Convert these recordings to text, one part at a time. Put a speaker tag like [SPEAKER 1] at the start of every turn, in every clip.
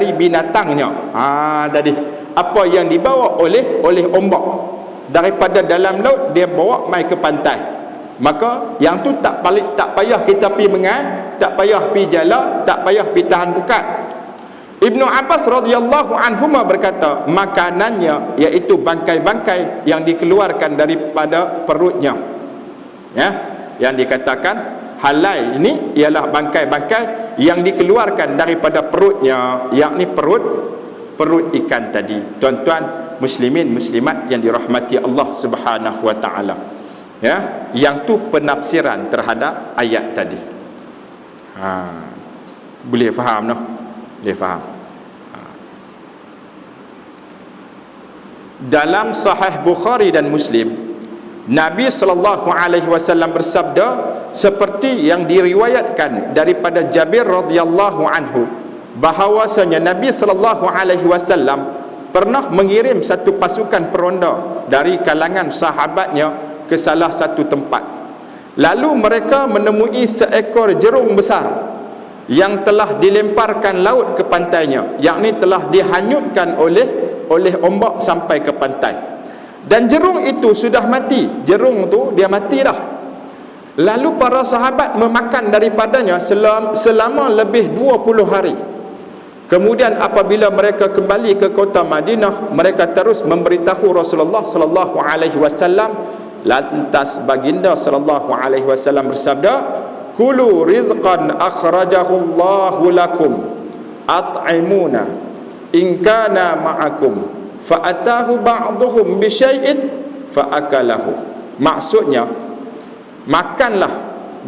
[SPEAKER 1] dari binatangnya. Ha tadi apa yang dibawa oleh oleh ombak. Daripada dalam laut dia bawa mai ke pantai. Maka yang tu tak balik tak payah kita pi mengai tak payah pi jala tak payah pi tahan bukat Ibnu Abbas radhiyallahu anhu berkata makanannya iaitu bangkai-bangkai yang dikeluarkan daripada perutnya. Ya yang dikatakan halai ini ialah bangkai-bangkai yang dikeluarkan daripada perutnya yakni perut perut ikan tadi. Tuan-tuan muslimin muslimat yang dirahmati Allah Subhanahu wa taala. Ya yang tu penafsiran terhadap ayat tadi. Ha. Boleh faham noh? Boleh faham. Ha. dalam sahih Bukhari dan Muslim Nabi sallallahu alaihi wasallam bersabda seperti yang diriwayatkan daripada Jabir radhiyallahu anhu bahawasanya Nabi sallallahu alaihi wasallam pernah mengirim satu pasukan peronda dari kalangan sahabatnya ke salah satu tempat. Lalu mereka menemui seekor jerung besar yang telah dilemparkan laut ke pantainya yakni telah dihanyutkan oleh oleh ombak sampai ke pantai dan jerung itu sudah mati. Jerung tu dia mati dah. Lalu para sahabat memakan daripadanya selama, lebih 20 hari. Kemudian apabila mereka kembali ke kota Madinah mereka terus memberitahu Rasulullah sallallahu alaihi wasallam lantas baginda sallallahu alaihi wasallam bersabda kulu rizqan akhrajahu Allahu lakum. At'imuna. In kana ma'akum fa'atahu ba'dhum bi syai'in fa'akalahu. Maksudnya makanlah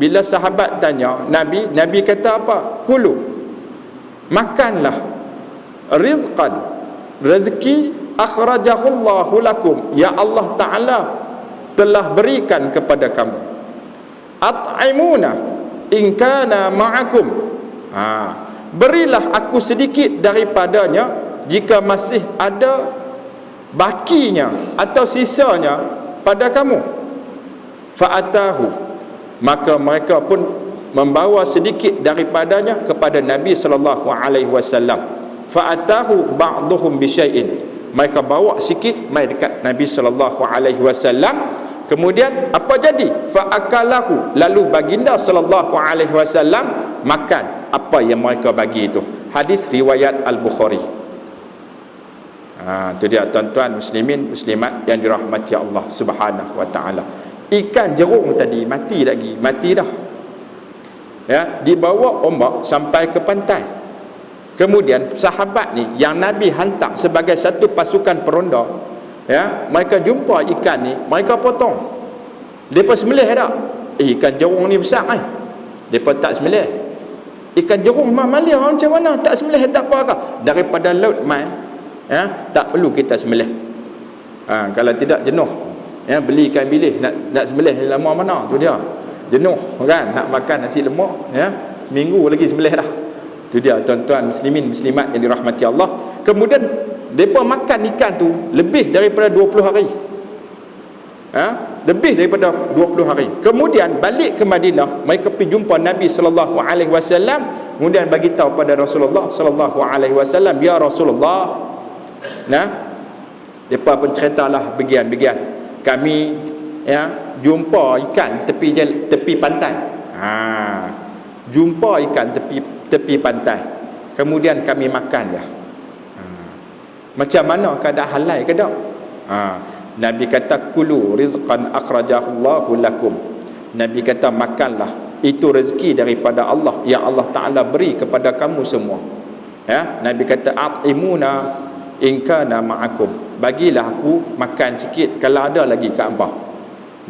[SPEAKER 1] bila sahabat tanya nabi nabi kata apa? Kulu. Makanlah. Rizqan. Rezeki akhrajahu Allahu lakum. Ya Allah taala telah berikan kepada kamu. At'imuna in kana ma'akum. Ha. Berilah aku sedikit daripadanya jika masih ada bakinya atau sisanya pada kamu. Fa'atahu. Maka mereka pun membawa sedikit daripadanya kepada Nabi sallallahu alaihi wasallam. Fa'atahu ba'dhum bi syai'in. Mereka bawa sikit mai dekat Nabi sallallahu alaihi wasallam. Kemudian apa jadi? Fa'akalahu. Lalu baginda sallallahu alaihi wasallam makan apa yang mereka bagi itu. Hadis riwayat al-bukhari Ha, itu dia tuan-tuan muslimin muslimat yang dirahmati Allah Subhanahu wa taala. Ikan jerung tadi mati lagi, mati dah. Ya, dibawa ombak sampai ke pantai. Kemudian sahabat ni yang Nabi hantar sebagai satu pasukan peronda, ya, mereka jumpa ikan ni, mereka potong. Depa sembelih dak? Eh, ikan jerung ni besar kan? Depa tak sembelih. Ikan jerung mah malia macam mana? Tak sembelih tak apa kah? Daripada laut mai ya? Tak perlu kita sembelih. Ha, kalau tidak jenuh. Ya beli ikan bilis nak nak sembelih lama mana? Tu dia. Jenuh kan? Nak makan nasi lemak ya? Seminggu lagi sembelih dah. Tu dia tuan-tuan muslimin muslimat yang dirahmati Allah. Kemudian depa makan ikan tu lebih daripada 20 hari. Ha? lebih daripada 20 hari. Kemudian balik ke Madinah mereka pergi jumpa Nabi sallallahu alaihi wasallam. Kemudian bagi tahu pada Rasulullah sallallahu alaihi wasallam ya Rasulullah nah? Depa pun ceritalah bagian-bagian kami ya jumpa ikan tepi tepi pantai. Ha. Jumpa ikan tepi tepi pantai. Kemudian kami makan ya ha. macam mana keadaan halal ke tak? Ha. Nabi kata kulu rizqan akhrajahu Allahu lakum. Nabi kata makanlah. Itu rezeki daripada Allah yang Allah Taala beri kepada kamu semua. Ya? Nabi kata atimuna in kana ma'akum. Bagilah aku makan sikit kalau ada lagi kat hangpa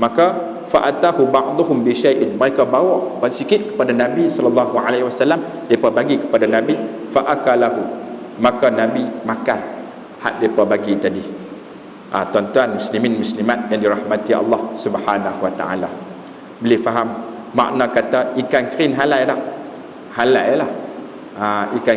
[SPEAKER 1] maka fa'atahu ba'dhum bi syai'in. Mereka bawa sikit kepada nabi sallallahu alaihi wasallam. Depa bagi kepada nabi fa'akalahu. Maka nabi makan hak depa bagi tadi. Ha, tuan-tuan muslimin muslimat yang dirahmati Allah subhanahu wa taala. Boleh faham makna kata ikan kering halal tak? Halal lah. Ha, ikan